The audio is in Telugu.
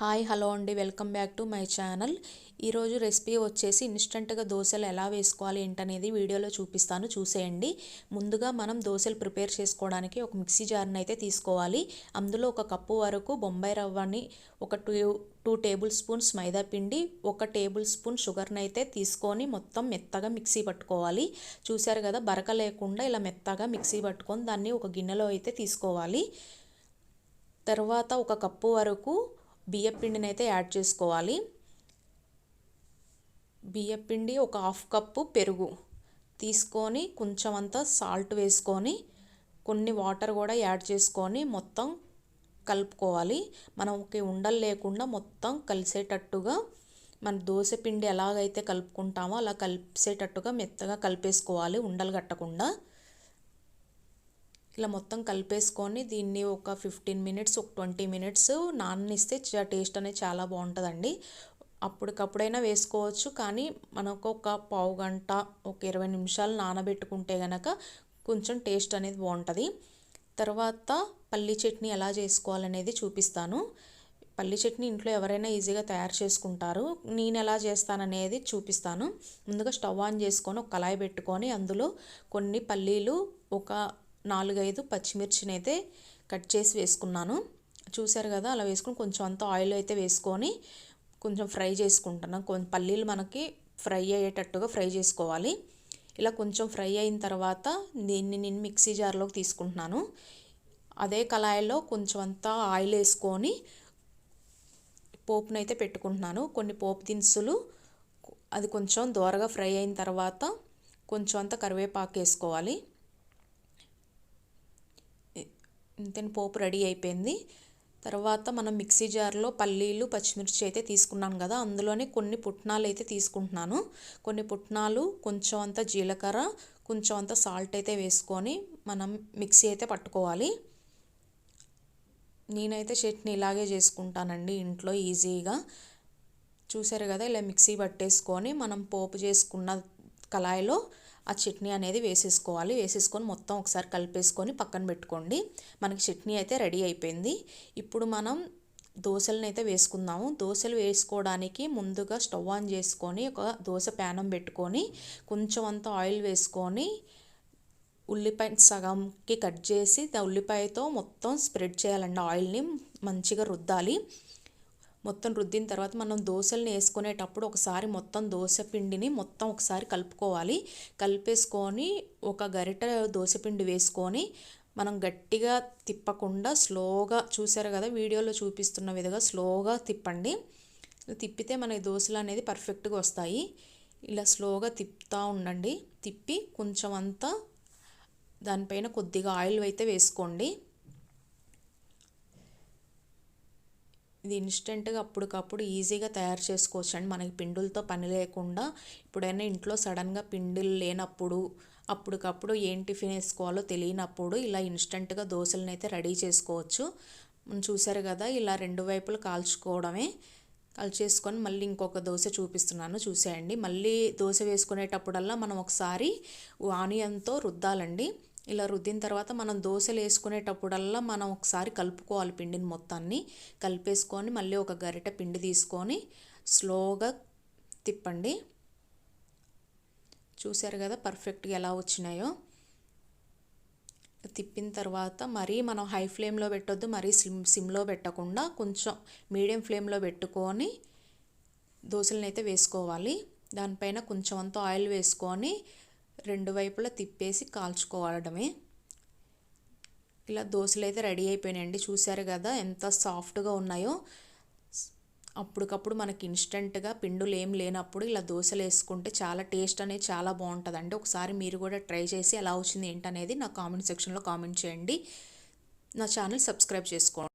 హాయ్ హలో అండి. Welcome back to my channel. ఈరోజు రెసిపీ వచ్చేసి ఇన్స్టెంట్గా దోశలు ఎలా వేసుకోవాలి ఏంటనేది వీడియోలో చూపిస్తాను. చూసేయండి. ముందుగా మనం దోశలు ప్రిపేర్ చేసుకోవడానికి ఒక మిక్సీ జార్ని అయితే తీసుకోవాలి. అందులో ఒక కప్పు వరకు బొంబాయి రవ్వని ఒక టూ టూ టేబుల్ స్పూన్స్ మైదా పిండి ఒక టేబుల్ స్పూన్ షుగర్ని అయితే తీసుకొని మొత్తం మెత్తగా మిక్సీ పట్టుకోవాలి. చూశారు కదా బరక లేకుండా ఇలా మెత్తగా మిక్సీ పట్టుకొని దాన్ని ఒక గిన్నెలో అయితే తీసుకోవాలి. తర్వాత ఒక కప్పు వరకు బియ్యపిండిని అయితే యాడ్ చేసుకోవాలి. బియ్యపిండి ఒక హాఫ్ కప్పు పెరుగు తీసుకొని కొంచెం అంతా సాల్ట్ వేసుకొని కొన్ని వాటర్ కూడా యాడ్ చేసుకొని మొత్తం కలుపుకోవాలి. మనకి ఉండలు లేకుండా మొత్తం కలిసేటట్టుగా మన దోశ పిండి ఎలాగైతే కలుపుకుంటామో అలా కలిసేటట్టుగా మెత్తగా కలిపేసుకోవాలి ఉండలు కట్టకుండా. ఇలా మొత్తం కలిపేసుకొని దీన్ని ఒక ఫిఫ్టీన్ మినిట్స్ ఒక ట్వంటీ మినిట్స్ నాననిస్తే టేస్ట్ అనేది చాలా బాగుంటుందండి. అప్పటికప్పుడైనా వేసుకోవచ్చు కానీ మనకు ఒక పావు గంట ఒక ఇరవై నిమిషాలు నానబెట్టుకుంటే కనుక కొంచెం టేస్ట్ అనేది బాగుంటుంది. తర్వాత పల్లి చట్నీ ఎలా చేసుకోవాలనేది చూపిస్తాను. పల్లి చట్నీ ఇంట్లో ఎవరైనా ఈజీగా తయారు చేసుకుంటారు. నేను ఎలా చేస్తాననేది చూపిస్తాను. ముందుగా స్టవ్ ఆన్ చేసుకొని ఒక కళాయి పెట్టుకొని అందులో కొన్ని పల్లీలు ఒక నాలుగైదు పచ్చిమిర్చిని అయితే కట్ చేసి వేసుకున్నాను. చూశారు కదా అలా వేసుకుని కొంచెం అంత ఆయిల్ అయితే వేసుకొని కొంచెం ఫ్రై చేసుకుంటున్నాను కొంచెం పల్లీలు మనకి ఫ్రై అయ్యేటట్టుగా ఫ్రై చేసుకోవాలి. ఇలా కొంచెం ఫ్రై అయిన తర్వాత దీన్ని నేను మిక్సీ జార్లోకి తీసుకుంటున్నాను. అదే కళాయిలో కొంచెం అంతా ఆయిల్ వేసుకొని పోపునైతే పెట్టుకుంటున్నాను. కొన్ని పోపు దినుసులు అది కొంచెం దోరగా ఫ్రై అయిన తర్వాత కొంచెం అంత కరివేపాకు వేసుకోవాలి. ఇంతని పోపు రెడీ అయిపోయింది. తర్వాత మనం మిక్సీ జార్లో పల్లీలు పచ్చిమిర్చి అయితే తీసుకున్నాను కదా అందులోనే కొన్ని పుట్నాలు అయితే తీసుకుంటున్నాను. కొన్ని పుట్నాలు కొంచెం అంత జీలకర్ర కొంచెం అంత సాల్ట్ అయితే వేసుకొని మనం మిక్సీ అయితే పట్టుకోవాలి. నేనైతే చట్నీ ఇలాగే చేసుకుంటానండి ఇంట్లో ఈజీగా. చూసారు కదా ఇలా మిక్సీ పట్టేసుకొని మనం పోపు చేసుకున్న కళాయిలో ఆ చట్నీ అనేది వేసేసుకోవాలి. వేసేసుకొని మొత్తం ఒకసారి కలిపేసుకొని పక్కన పెట్టుకోండి. మనకి చట్నీ అయితే రెడీ అయిపోయింది. ఇప్పుడు మనం దోశలను అయితే వేసుకుందాము. దోశలు వేసుకోవడానికి ముందుగా స్టవ్ ఆన్ చేసుకొని ఒక దోశ ప్యానం పెట్టుకొని కొంచెం అంత ఆయిల్ వేసుకొని ఉల్లిపాయ సగంకి కట్ చేసి ఉల్లిపాయతో మొత్తం స్ప్రెడ్ చేయాలండి. ఆయిల్ని మంచిగా రుద్దాలి. మొత్తం రుద్దిన తర్వాత మనం దోశల్ని వేసుకునేటప్పుడు ఒకసారి మొత్తం దోశ పిండిని మొత్తం ఒకసారి కలుపుకోవాలి. కలిపేసుకొని ఒక గరిట దోశపిండి వేసుకొని మనం గట్టిగా తిప్పకుండా స్లోగా చూసారు కదా వీడియోలో చూపిస్తున్న విధంగా స్లోగా తిప్పండి. తిప్పితే మనకి దోశలు అనేది పర్ఫెక్ట్గా వస్తాయి. ఇలా స్లోగా తిప్పుతూ ఉండండి. తిప్పి కొంచెం అంతా దానిపైన కొద్దిగా ఆయిల్ అయితే వేసుకోండి. ఇది ఇన్స్టెంట్గా అప్పటికప్పుడు ఈజీగా తయారు చేసుకోవచ్చు అండి. మనకి పిండులతో పని లేకుండా ఇప్పుడైనా ఇంట్లో సడన్గా పిండిలు లేనప్పుడు అప్పటికప్పుడు ఏం టిఫిన్ వేసుకోవాలో తెలియనప్పుడు ఇలా ఇన్స్టెంట్గా దోశలను అయితే రెడీ చేసుకోవచ్చు. మనం చూసారు కదా ఇలా రెండు వైపులు కాల్చుకోవడమే. కాల్చేసుకొని మళ్ళీ ఇంకొక దోశ చూపిస్తున్నాను చూసేయండి. మళ్ళీ దోశ వేసుకునేటప్పుడల్లా మనం ఒకసారి ఆనియన్తో రుద్దాలండి. ఇలా రుద్దిన తర్వాత మనం దోశలు వేసుకునేటప్పుడల్లా మనం ఒకసారి కలుపుకోవాలి పిండిని మొత్తాన్ని. కలిపేసుకొని మళ్ళీ ఒక గరిటె పిండి తీసుకొని స్లోగా తిప్పండి. చూశారు కదా పర్ఫెక్ట్గా ఎలా వచ్చినాయో? తిప్పిన తర్వాత మరీ మనం హై ఫ్లేమ్లో పెట్టొద్దు మరీ సిమ్ సిమ్లో పెట్టకుండా కొంచెం మీడియం ఫ్లేమ్లో పెట్టుకొని దోశలను అయితే వేసుకోవాలి. దానిపైన కొంచెం అంత ఆయిల్ వేసుకొని రెండు వైపులా తిప్పేసి కాల్చుకోవడమే ఇలా దోశలు అయితే రెడీ అయిపోయినాయండి. చూశారు కదా ఎంత సాఫ్ట్గా ఉన్నాయో. అప్పటికప్పుడు మనకి ఇన్స్టెంట్గా పిండులు ఏం లేనప్పుడు ఇలా దోశలు వేసుకుంటే చాలా టేస్ట్ అనేది చాలా బాగుంటుందండి. ఒకసారి మీరు కూడా ట్రై చేసి ఎలా వచ్చింది ఏంటనేది నా కామెంట్ సెక్షన్లో కామెంట్ చేయండి. నా ఛానల్ సబ్స్క్రైబ్ చేసుకోండి.